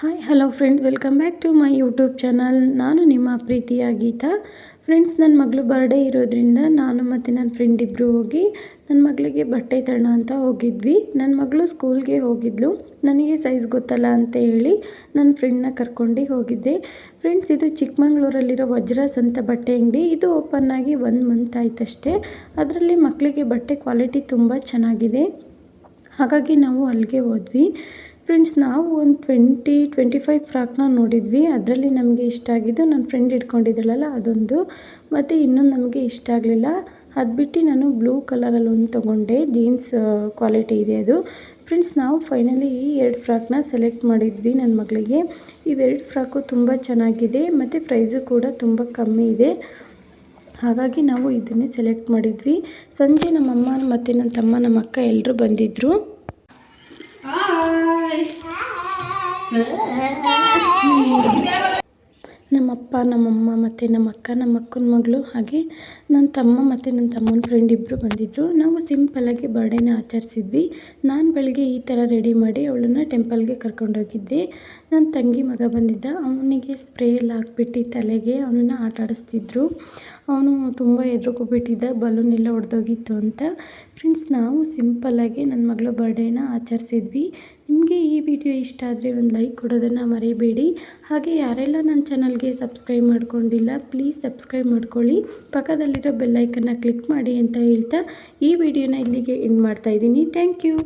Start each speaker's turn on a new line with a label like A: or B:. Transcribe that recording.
A: Hi hello friends welcome back to my YouTube channel ನಾನು ನಿಮ್ಮ ಪ್ರೀತಿಯ ಗೀತಾ. ಫ್ರೆಂಡ್ಸ್ ನನ್ನ ಮಗಳು ಬರ್ಡೇ ಇರೋದ್ರಿಂದ ನಾನು ಮತ್ತು ನನ್ನ ಫ್ರೆಂಡ್ ಇಬ್ಬರು ಹೋಗಿ ನನ್ನ ಮಗಳಿಗೆ ಬಟ್ಟೆ ತರೋಣ ಅಂತ ಹೋಗಿದ್ವಿ. ನನ್ನ ಮಗಳು ಸ್ಕೂಲ್ಗೆ ಹೋಗಿದ್ಲು. ನನಗೆ ಸೈಜ್ ಗೊತ್ತಲ್ಲ ಅಂತ ಹೇಳಿ ನನ್ನ ಫ್ರೆಂಡ್ನ ಕರ್ಕೊಂಡು ಹೋಗಿದ್ದೆ. ಫ್ರೆಂಡ್ಸ್ ಇದು ಚಿಕ್ಕಮಂಗ್ಳೂರಲ್ಲಿರೋ ವಜ್ರಾಸ್ ಅಂತ ಬಟ್ಟೆ ಅಂಗಡಿ. ಇದು ಓಪನ್ ಆಗಿ ಒಂದು ಮಂತ್ ಆಯ್ತಷ್ಟೇ. ಅದರಲ್ಲಿ ಮಕ್ಕಳಿಗೆ ಬಟ್ಟೆ ಕ್ವಾಲಿಟಿ ತುಂಬ ಚೆನ್ನಾಗಿದೆ. ಹಾಗಾಗಿ ನಾವು ಅಲ್ಲಿಗೆ ಹೋದ್ವಿ. ಫ್ರೆಂಡ್ಸ್ ನಾವು ಒಂದು ಟ್ವೆಂಟಿ ಟ್ವೆಂಟಿ ಫೈವ್ ಫ್ರಾಕ್ನ ನೋಡಿದ್ವಿ. ಅದರಲ್ಲಿ ನಮಗೆ ಇಷ್ಟ ಆಗಿದ್ದು ನನ್ನ ಫ್ರೆಂಡ್ ಇಟ್ಕೊಂಡಿದ್ದಳಲ್ಲ, ಅದೊಂದು. ಮತ್ತು ಇನ್ನೊಂದು ನಮಗೆ ಇಷ್ಟ ಆಗಲಿಲ್ಲ. ಅದು ಬಿಟ್ಟು ನಾನು ಬ್ಲೂ ಕಲರಲ್ಲಿ ಒಂದು ತೊಗೊಂಡೆ. ಜೀನ್ಸ್ ಕ್ವಾಲಿಟಿ ಇದೆ ಅದು. ಫ್ರೆಂಡ್ಸ್ ನಾವು ಫೈನಲಿ ಈ ಎರಡು ಫ್ರಾಕ್ನ ಸೆಲೆಕ್ಟ್ ಮಾಡಿದ್ವಿ ನನ್ನ ಮಗಳಿಗೆ. ಇವೆರಡು ಫ್ರಾಕು ತುಂಬ ಚೆನ್ನಾಗಿದೆ, ಮತ್ತು ಪ್ರೈಸು ಕೂಡ ತುಂಬ ಕಮ್ಮಿ ಇದೆ. ಹಾಗಾಗಿ ನಾವು ಇದನ್ನೇ ಸೆಲೆಕ್ಟ್ ಮಾಡಿದ್ವಿ. ಸಂಜೆ ನಮ್ಮಮ್ಮ ಮತ್ತು ನನ್ನ ತಮ್ಮ ನಮ್ಮ ಅಕ್ಕ ಎಲ್ಲರೂ ಬಂದಿದ್ದರು Hi. Hi. ನಮ್ಮಪ್ಪ, ನಮ್ಮಮ್ಮ ಮತ್ತು ನಮ್ಮ ಅಕ್ಕ ನಮ್ಮ ಅಕ್ಕನ ಮಗಳು ಹಾಗೆ ನನ್ನ ತಮ್ಮ ಮತ್ತು ನನ್ನ ತಮ್ಮನ ಫ್ರೆಂಡ್ ಇಬ್ಬರು ಬಂದಿದ್ದರು ನಾವು ಸಿಂಪಲ್ಲಾಗಿ ಬರ್ಡೇನ ಆಚರಿಸಿದ್ವಿ. ನಾನು ಬೆಳಗ್ಗೆ ಈ ಥರ ರೆಡಿ ಮಾಡಿ ಅವಳನ್ನು ಟೆಂಪಲ್ಗೆ ಕರ್ಕೊಂಡೋಗಿದ್ದೆ. ನನ್ನ ತಂಗಿ ಮಗ ಬಂದಿದ್ದ. ಅವನಿಗೆ ಸ್ಪ್ರೇ ಎಲ್ಲ ಹಾಕ್ಬಿಟ್ಟು ತಲೆಗೆ ಅವನನ್ನು ಆಟ ಆಡಿಸ್ತಿದ್ರು. ಅವನು ತುಂಬ ಎದುರುಕೋಬಿಟ್ಟಿದ್ದ ಬಲೂನ್ ಎಲ್ಲ ಒಡೆದೋಗಿತ್ತು ಅಂತ. ಫ್ರೆಂಡ್ಸ್ ನಾವು ಸಿಂಪಲ್ಲಾಗಿ ನನ್ನ ಮಗಳ ಬರ್ಡೇನ ಆಚರಿಸಿದ್ವಿ. ನಿಮಗೆ ಈ ವಿಡಿಯೋ ಇಷ್ಟ ಆದರೆ ಒಂದು ಲೈಕ್ ಕೊಡೋದನ್ನು ಮರಿಬೇಡಿ. ಹಾಗೆ ಯಾರೆಲ್ಲ ನನ್ನ ಚಾನಲ್ಗೆ ಸಬ್ಸ್ಕ್ರೈಬ್ ಮಾಡ್ಕೊಂಡಿಲ್ಲ, ಪ್ಲೀಸ್ ಸಬ್ಸ್ಕ್ರೈಬ್ ಮಾಡ್ಕೊಳ್ಳಿ. ಪಕ್ಕದಲ್ಲಿರೋ ಬೆಲ್ಲೈಕನ್ನ ಕ್ಲಿಕ್ ಮಾಡಿ ಅಂತ ಹೇಳ್ತಾ ಈ ವಿಡಿಯೋನ ಇಲ್ಲಿಗೆ ಎಂಡ್ ಮಾಡ್ತಾಯಿದ್ದೀನಿ ಥ್ಯಾಂಕ್ ಯು